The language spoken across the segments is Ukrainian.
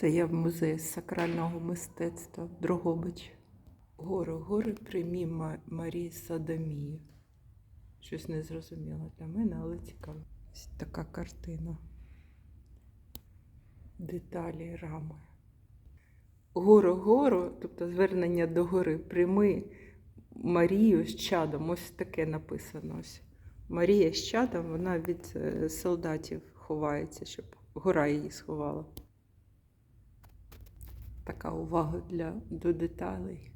Це я в музеї сакрального мистецтва Дрогобич. Гори, гори прямі Марії Садомії. Щось не зрозуміло для мене, але цікаво. Ось така картина. Деталі рами. Гору гору, тобто звернення до гори, прийми Марію з чадом. Ось таке написано. Ось. Марія з чадом, вона від е, солдатів ховається, щоб гора її сховала. Така увага для, до деталей.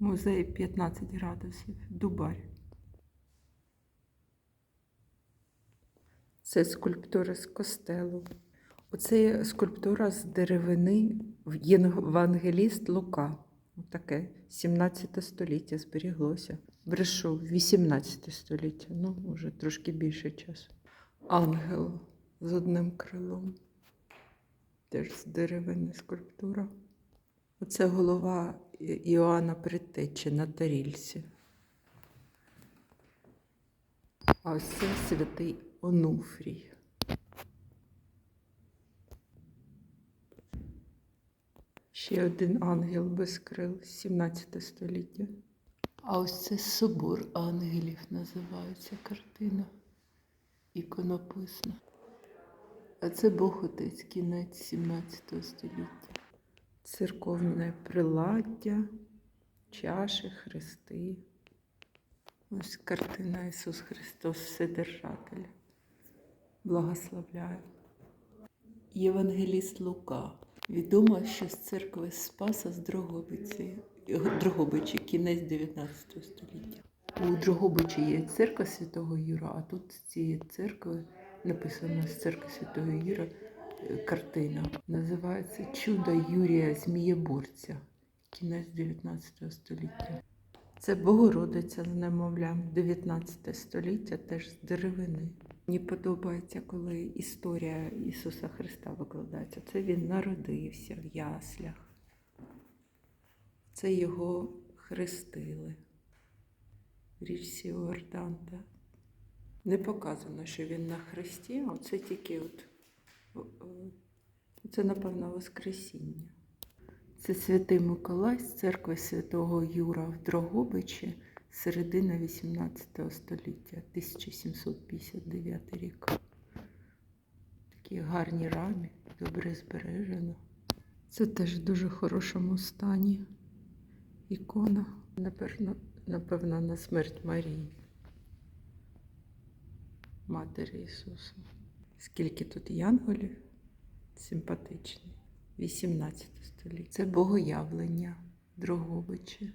Музей 15 градусів. Дубай. Це скульптура з костелу. Оце скульптура з деревини Євангеліст Лука. Таке 17 століття зберіглося. Брешу, 18 століття, ну, вже трошки більше часу. Ангел з одним крилом. Теж з деревини скульптура. Оце голова Іоанна Предтечі на тарільці. А ось це святий Онуфрій. Ще один ангел без крил, 17 століття. А ось це собор ангелів називається картина. Іконописна. А це Бог Отець, кінець 17 століття. Церковне приладдя, чаші, хрести. Ось картина Ісус Христос Вседержатель. Благословляю. Євангеліст Лука. Відомо, що з церкви Спаса з Дрогобиці, Дрогобичі, кінець 19 століття. У Дрогобичі є церква Святого Юра, а тут з цієї церкви написано з церкви Святого Юра е, картина. Називається Чудо Юрія Змієборця, кінець 19 століття. Це Богородиця з немовлям 19 століття, теж з деревини. Мені подобається, коли історія Ісуса Христа викладається. Це він народився в яслях. Це його хрестили в річці Іордан. Не показано, що він на хресті, а це тільки от, це, напевно, Воскресіння. Це святий Миколай з церкви святого Юра в Дрогобичі, середина 18 століття, 1759 рік. Такі гарні рамі, добре збережено. Це теж в дуже хорошому стані. Ікона, напевно, напевно, на смерть Марії, Матері Ісуса. Скільки тут янголів? Симпатичний. 18 століття. Це богоявлення Дрогобичі.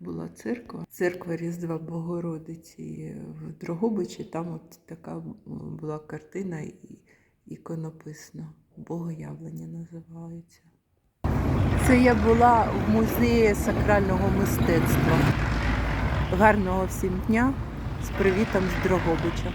Була церква, церква Різдва Богородиці в Дрогобичі. Там от така була картина іконописна. Богоявлення називається. Це я була в музеї сакрального мистецтва. Гарного всім дня з привітом з Дрогобича.